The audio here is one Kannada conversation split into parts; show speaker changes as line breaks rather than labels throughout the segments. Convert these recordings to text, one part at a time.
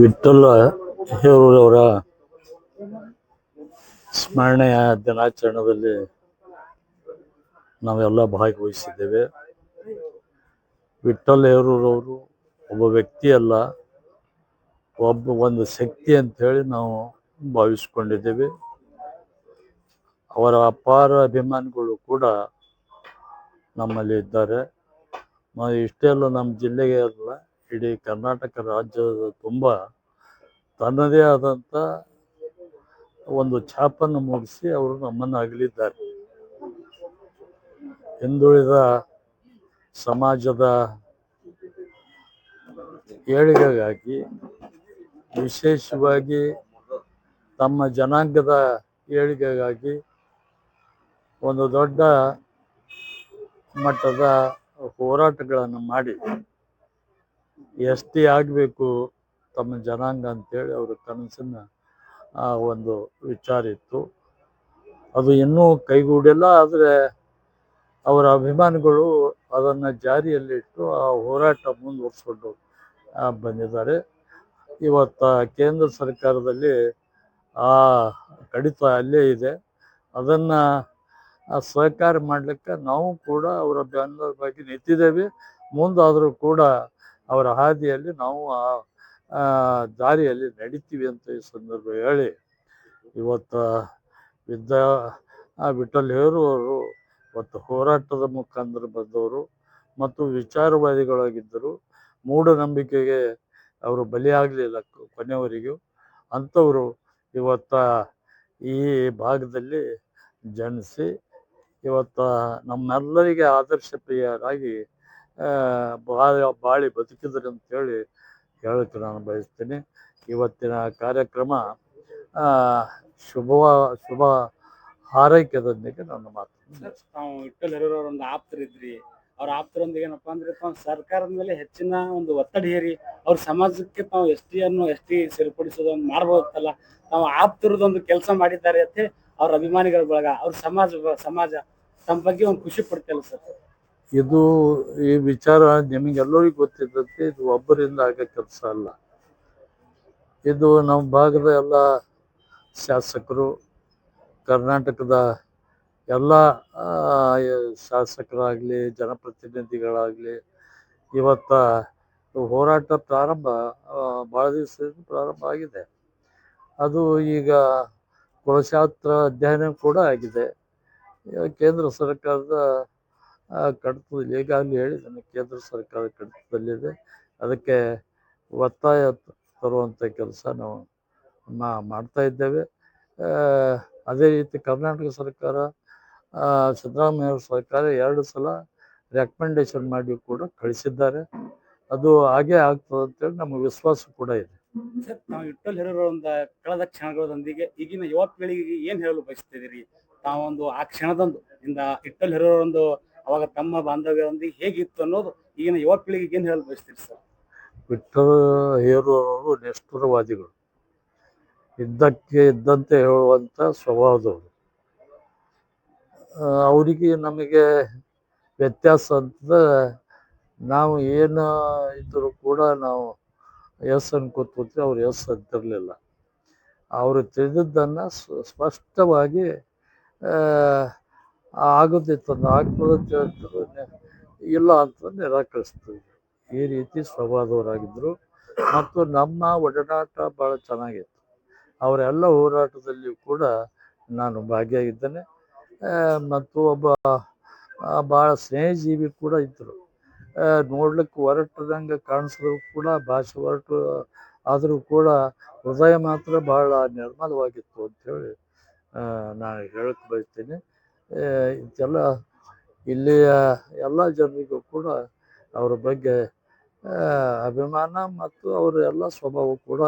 ವಿಠ್ಠಲ ಹೇರೂರವರ ಸ್ಮರಣೆಯ ದಿನಾಚರಣೆಯಲ್ಲಿ ನಾವೆಲ್ಲ ಭಾಗವಹಿಸಿದ್ದೇವೆ. ವಿಠಲ್ ಹೇರೂರವರು ಒಬ್ಬ ವ್ಯಕ್ತಿ ಅಲ್ಲ, ಒಬ್ಬ ಒಂದು ಶಕ್ತಿ ಅಂತ ಹೇಳಿ ನಾವು ಭಾವಿಸ್ಕೊಂಡಿದ್ದೇವೆ. ಅವರ ಅಪಾರ ಅಭಿಮಾನಿಗಳು ಕೂಡ ನಮ್ಮಲ್ಲಿ ಇದ್ದಾರೆ. ನಾವು ಇಷ್ಟೇ ಅಲ್ಲ, ನಮ್ಮ ಜಿಲ್ಲೆಗೆ ಅಲ್ಲ, ಇಡೀ ಕರ್ನಾಟಕ ರಾಜ್ಯದ ತುಂಬ ತನ್ನದೇ ಆದಂಥ ಒಂದು ಛಾಪನ್ನು ಮೂಡಿಸಿ ಅವರು ನಮ್ಮನ್ನು ಅಗಲಿದ್ದಾರೆ. ಹಿಂದುಳಿದ ಸಮಾಜದ ಏಳಿಗೆಗಾಗಿ ವಿಶೇಷವಾಗಿ ತಮ್ಮ ಜನಾಂಗದ ಏಳಿಗೆಗಾಗಿ ಒಂದು ದೊಡ್ಡ ಮಟ್ಟದ ಹೋರಾಟಗಳನ್ನು ಮಾಡಿ ಎಸ್ ಟಿ ಆಗಬೇಕು ತಮ್ಮ ಜನಾಂಗ ಅಂತೇಳಿ ಅವರ ಆ ಒಂದು ವಿಚಾರ ಇತ್ತು. ಅದು ಇನ್ನೂ ಕೈಗೂಡಿಲ್ಲ, ಆದರೆ ಅವರ ಅಭಿಮಾನಿಗಳು ಅದನ್ನು ಜಾರಿಯಲ್ಲಿಟ್ಟು ಆ ಹೋರಾಟ ಮುಂದುವರಿಸ್ಕೊಂಡು ಬಂದಿದ್ದಾರೆ. ಇವತ್ತ ಕೇಂದ್ರ ಸರ್ಕಾರದಲ್ಲಿ ಆ ಕಡಿತ ಅಲ್ಲೇ ಇದೆ. ಅದನ್ನು ಸಹಕಾರ ಮಾಡ್ಲಿಕ್ಕೆ ನಾವು ಕೂಡ ಅವರ ಬೆನ್ನೆಲುಬಾಗಿ ನಿಂತಿದ್ದೇವೆ. ಮುಂದಾದರೂ ಕೂಡ ಅವರ ಹಾದಿಯಲ್ಲಿ ನಾವು ಆ ಆ ದಾರಿಯಲ್ಲಿ ನಡೀತೀವಿ ಅಂತ ಈ ಸಂದರ್ಭ ಹೇಳಿ ಇವತ್ತು ವಿದ್ಯಾ ಆ, ವಿಠಲ್ ಹೇರುವರು ಇವತ್ತು ಹೋರಾಟದ ಮುಖಾಂತರ ಬಂದವರು ಮತ್ತು ವಿಚಾರವಾದಿಗಳಾಗಿದ್ದರು. ಮೂಢನಂಬಿಕೆಗೆ ಅವರು ಬಲಿಯಾಗಲಿಲ್ಲ ಕೊನೆಯವರಿಗೂ. ಅಂಥವರು ಇವತ್ತ ಈ ಭಾಗದಲ್ಲಿ ಜನಿಸಿ ಇವತ್ತ ನಮ್ಮೆಲ್ಲರಿಗೆ ಆದರ್ಶ ಪ್ರಿಯರಾಗಿ ಆ, ಬಾಳಿ ಬಾಳಿ ಅಂತ ಅಂತೇಳಿ ಹೇಳಕ್ಕೆ ನಾನು ಬಯಸ್ತೀನಿ. ಇವತ್ತಿನ ಕಾರ್ಯಕ್ರಮ ಶುಭ ಶುಭ ಹಾರೈಕೆದೊಂದಿಗೆ ನನ್ನ ಮಾತು
ನಾವು ಹೆರೂರವ್ರ ಒಂದು ಆಪ್ತರಿದ್ರಿ ಅವ್ರ ಆಪ್ತರೊಂದಿಗೆ ಏನಪ್ಪಾ ಅಂದ್ರೆ ಸರ್ಕಾರದ ಮೇಲೆ ಹೆಚ್ಚಿನ ಒಂದು ಒತ್ತಡ ಹೇರಿ ಅವ್ರ ಸಮಾಜಕ್ಕೆ ತಾವು ಎಸ್ ಟಿ ಅನ್ನು ಎಸ್ ಟಿ ಸೇರ್ಪಡಿಸೋದೊಂದು ಮಾಡ್ಬೋದಲ್ಲ ತಾವು ಆಪ್ತರದೊಂದು ಕೆಲಸ ಮಾಡಿದ್ದಾರೆ ಅಂತ ಅವ್ರ ಅಭಿಮಾನಿಗಳ ಬಳಗ ಅವ್ರ ಸಮಾಜ ಸಮಾಜ ತಮ್ಮ ಬಗ್ಗೆ ಒಂದು ಖುಷಿ ಪಡ್ತಿಲ್ಲ ಸರ್.
ಇದು ಈ ವಿಚಾರ ನಿಮಗೆಲ್ಲರಿಗೂ ಗೊತ್ತಿದ್ದಂತೆ ಇದು ಒಬ್ಬರಿಂದ ಆಗೋ ಕೆಲಸ ಅಲ್ಲ. ಇದು ನಮ್ಮ ಭಾಗದ ಎಲ್ಲ ಶಾಸಕರು, ಕರ್ನಾಟಕದ ಎಲ್ಲ ಶಾಸಕರಾಗಲಿ, ಜನಪ್ರತಿನಿಧಿಗಳಾಗಲಿ, ಇವತ್ತ ಹೋರಾಟ ಪ್ರಾರಂಭ ಭಾಳ ದಿವಸದಿಂದ ಪ್ರಾರಂಭ ಆಗಿದೆ. ಅದು ಈಗ ಕುಲಶಾಸ್ತ್ರ ಅಧ್ಯಯನ ಕೂಡ ಆಗಿದೆ. ಕೇಂದ್ರ ಸರ್ಕಾರದ ಕಡತದಲ್ಲಿ ಈಗಾಗಲೇ ಹೇಳಿದ್ದೇನೆ ಕೇಂದ್ರ ಸರ್ಕಾರ ಕಡತದಲ್ಲಿದೆ. ಅದಕ್ಕೆ ಒತ್ತಾಯ ತರುವಂಥ ಕೆಲಸ ನಾವು ಮಾಡ್ತಾ ಇದ್ದೇವೆ. ಅದೇ ರೀತಿ ಕರ್ನಾಟಕ ಸರ್ಕಾರ ಸಿದ್ದರಾಮಯ್ಯ ಸರ್ಕಾರ ಎರಡು ಸಲ ರೆಕಮೆಂಡೇಶನ್ ಮಾಡಿ ಕೂಡ ಕಳಿಸಿದ್ದಾರೆ. ಅದು ಹಾಗೇ ಆಗ್ತದೆ ಅಂತೇಳಿ ನಮಗೆ ವಿಶ್ವಾಸ ಕೂಡ ಇದೆ.
ಸರ್ ನಾವು ಇಟ್ಟಲ್ಲಿ ಹೆರೂರವ್ರ ಒಂದು ಕಳೆದ ಕ್ಷಣಗಳೊಂದಿಗೆ ಈಗಿನ ಯುವ ಪೀಳಿಗೆಗೆ ಏನ್ ಹೇಳಲು ಬಯಸ್ತಿದ್ದೀರಿ? ತಾವೊಂದು ಆ ಕ್ಷಣದೊಂದು ಇಂದ ಇಟ್ಟಲ್ಲಿ ಹೆರೂರವ್ರ ಒಂದು ಅವಾಗ ತಮ್ಮ ಬಾಂಧವ್ಯದೊಂದಿಗೆ ಹೇಗಿತ್ತು ಅನ್ನೋದು ಈಗಿನ ಯುವ ಪೀಳಿಗೆಗೆ ಏನ್ ಹೇಳಲು ಬಯಸ್ತೀರಿ ಸರ್?
ವಿಠಲ್ ಹೇರುವವರು ನಿಷ್ಠುರವಾದಿಗಳು. ಇದ್ದಕ್ಕೆ ಇದ್ದಂತೆ ಹೇಳುವಂಥ ಸ್ವಭಾವದವರು. ಅವರಿಗೆ ನಮಗೆ ವ್ಯತ್ಯಾಸ ಅಂತ ನಾವು ಏನು ಇದ್ದರೂ ಕೂಡ ನಾವು ಎಸ್ ಅನ್ಕೋತೀವಿ ಅವ್ರು ಎಸ್ ಅಂತಿರಲಿಲ್ಲ. ಅವರು ತಿಳಿದದ್ದನ್ನು ಸ್ಪಷ್ಟವಾಗಿ ಆಗುತ್ತೆ ಆಗ್ತದೆ ಅಂತ ಹೇಳ್ತಾರೆ ಇಲ್ಲ ಅಂತ ನಿರಾಕರಿಸ್ತೀವಿ ಈ ರೀತಿ ಸ್ವಭಾವದವರಾಗಿದ್ದರು ಮತ್ತು ನಮ್ಮ ಒಡನಾಟ ಭಾಳ ಚೆನ್ನಾಗಿತ್ತು. ಅವರೆಲ್ಲ ಹೋರಾಟದಲ್ಲಿಯೂ ಕೂಡ ನಾನು ಭಾಗಿಯಾಗಿದ್ದೇನೆ. ಮತ್ತು ಒಬ್ಬ ಭಾಳ ಸ್ನೇಹಜೀವಿ ಕೂಡ ಇದ್ದರು ನೋಡ್ಲಿಕ್ಕೆ ಹೊರಟದಂಗೆ ಕಾಣಿಸಿದ್ರು ಕೂಡ ಭಾಷೆ ಹೊರಟು ಆದರೂ ಕೂಡ ಹೃದಯ ಮಾತ್ರ ಭಾಳ ನಿರ್ಮಲವಾಗಿತ್ತು ಅಂಥೇಳಿ ನಾನು ಹೇಳಕ್ಕೆ ಬಯಸ್ತೀನಿ. ಆ, ಇದೆಲ್ಲ ಇಲ್ಲಿಯ ಎಲ್ಲ ಜನರಿಗೂ ಕೂಡ ಅವರ ಬಗ್ಗೆ ಅಭಿಮಾನ ಮತ್ತು ಅವರ ಎಲ್ಲ ಸ್ವಭಾವ ಕೂಡ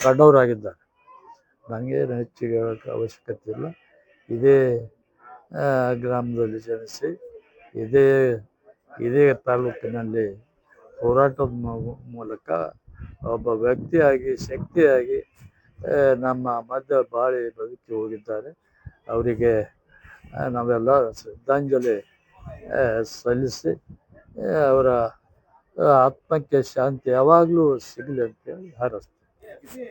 ಕಂಡವರಾಗಿದ್ದಾರೆ. ನನಗೇನು ಹೆಚ್ಚಿಗೆ ಹೇಳೋಕ್ಕೆ ಅವಶ್ಯಕತೆ ಇಲ್ಲ. ಇದೇ ಗ್ರಾಮದಲ್ಲಿ ಜನಿಸಿ ಇದೇ ಇದೇ ತಾಲೂಕಿನಲ್ಲಿ ಹೋರಾಟದ ಮೂಲಕ ಒಬ್ಬ ವ್ಯಕ್ತಿಯಾಗಿ, ಶಕ್ತಿಯಾಗಿ ನಮ್ಮ ಮಧ್ಯ ಬಾಳಿ ಬದುಕಿ ಹೋಗಿದ್ದಾರೆ. ಅವರಿಗೆ ನಾವೆಲ್ಲ ಶ್ರದ್ಧಾಂಜಲಿ ಸಲ್ಲಿಸಿ ಅವರ ಆತ್ಮಕ್ಕೆ ಶಾಂತಿ ಯಾವಾಗಲೂ ಸಿಗಲಿ ಅಂತೇಳಿ ಹಾರೈಸ್ತೀನಿ